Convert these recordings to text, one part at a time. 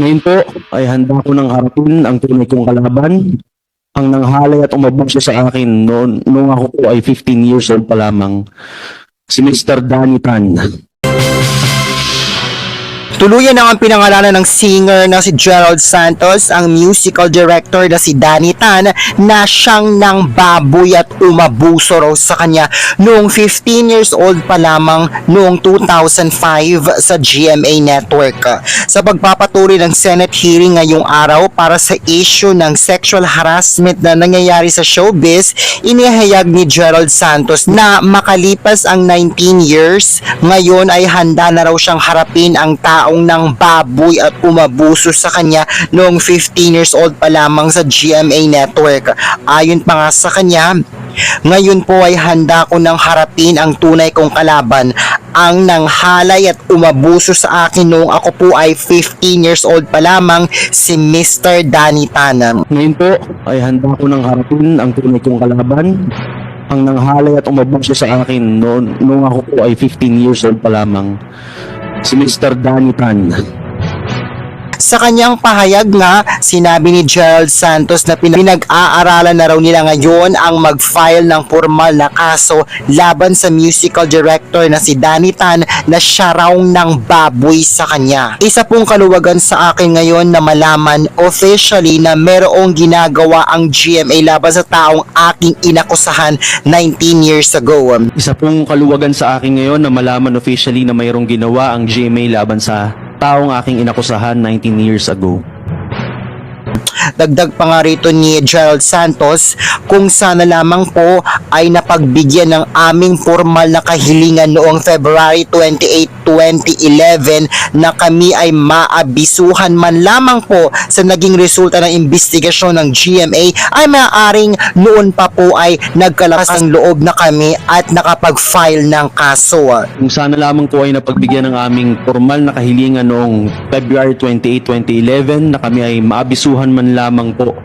Ngayon po ay handa ko nang harapin ang tunay kong kalaban, ang nanghalay at umabog siya sa akin noon, noong ako po ay 15 years old pa lamang, si Mr. Danny Tan. Tuluyan na ang pinangalanan ng singer na si Gerald Santos, ang musical director na si Danny Tan na siyang nang baboy at umabuso raw sa kanya noong 15 years old pa lamang noong 2005 sa GMA Network. Sa pagpapatuloy ng Senate hearing ngayong araw para sa issue ng sexual harassment na nangyayari sa showbiz, inihayag ni Gerald Santos na makalipas ang 19 years, ngayon ay handa na raw siyang harapin ang taong ng baboy at umabuso sa kanya noong 15 years old pa lamang sa GMA Network. Ayon pa nga sa kanya, ngayon po ay handa ko nang harapin ang tunay kong kalaban, ang nanghalay at umabuso sa akin noong ako po ay 15 years old pa lamang, si Mr. Danny Tan. Ngayon po ay handa ko nang harapin ang tunay kong kalaban, ang nanghalay at umabog siya sa akin noon, noong ako po ay 15 years old pa lamang, si Mr. Danny Tan. Sa kanyang pahayag nga, sinabi ni Gerald Santos na pin- pinag-aaralan na raw nila ngayon ang mag-file ng formal na kaso laban sa musical director na si Danny Tan na siya raw ng baboy sa kanya. Isa pong kaluwagan sa akin ngayon na malaman officially na merong ginagawa ang GMA laban sa taong aking inakusahan 19 years ago. Isa pong kaluwagan sa akin ngayon na malaman officially na mayroong ginawa ang GMA laban sa taong aking inakusahan 19 years ago. Dagdag pa nga rito ni Gerald Santos kung sana lamang po ay napagbigyan ng aming formal na kahilingan noong February 28, 2011 na kami ay maabisuhan man lamang po sa naging resulta ng investigasyon ng GMA ay maaaring noon pa po ay nagkalakas ng loob na kami at nakapag-file ng kaso. Kung sana lamang po ay napagbigyan ng aming formal na kahilingan noong February 28, 2011 na kami ay maabisuhan man lamang po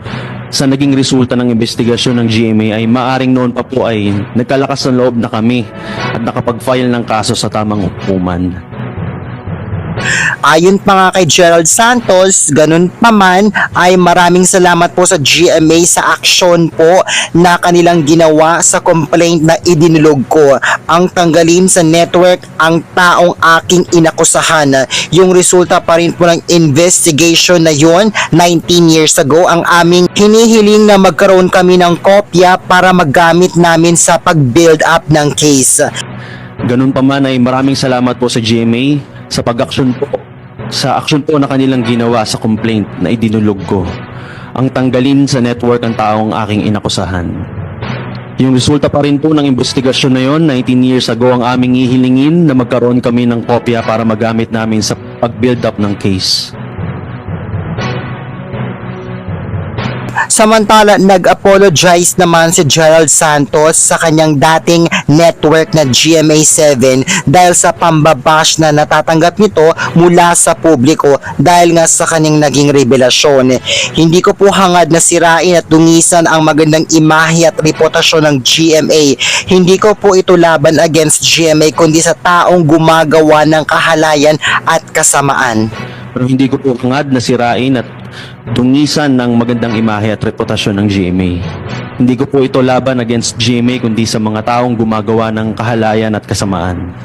sa naging resulta ng investigasyon ng GMA ay maaring noon pa po ay nagkalakas ng loob na kami at nakapag-file ng kaso sa tamang hukuman. Ayon pa nga kay Gerald Santos, ganun pa man ay maraming salamat po sa GMA sa aksyon po na kanilang ginawa sa complaint na idinulog ko. Ang tanggalin sa network ang taong aking inakusahan. Yung resulta pa rin po ng investigation na yon 19 years ago ang aming hinihiling na magkaroon kami ng kopya para magamit namin sa pag-build up ng case. Ganun pa man ay maraming salamat po sa GMA sa pag-aksyon po sa aksyon po na kanilang ginawa sa complaint na idinulog ko. Ang tanggalin sa network ang taong aking inakusahan. Yung resulta pa rin po ng investigasyon na yon 19 years ago ang aming ihilingin na magkaroon kami ng kopya para magamit namin sa pag-build up ng case. Samantala, nag-apologize naman si Gerald Santos sa kanyang dating network na GMA7 dahil sa pambabash na natatanggap nito mula sa publiko dahil nga sa kanyang naging revelasyon. Hindi ko po hangad na sirain at dungisan ang magandang imahe at reputasyon ng GMA. Hindi ko po ito laban against GMA kundi sa taong gumagawa ng kahalayan at kasamaan. Pero hindi ko po hangad na sirain at dungisan ng magandang imahe at reputasyon ng GMA. Hindi ko po ito laban against GMA kundi sa mga taong gumagawa ng kahalayan at kasamaan.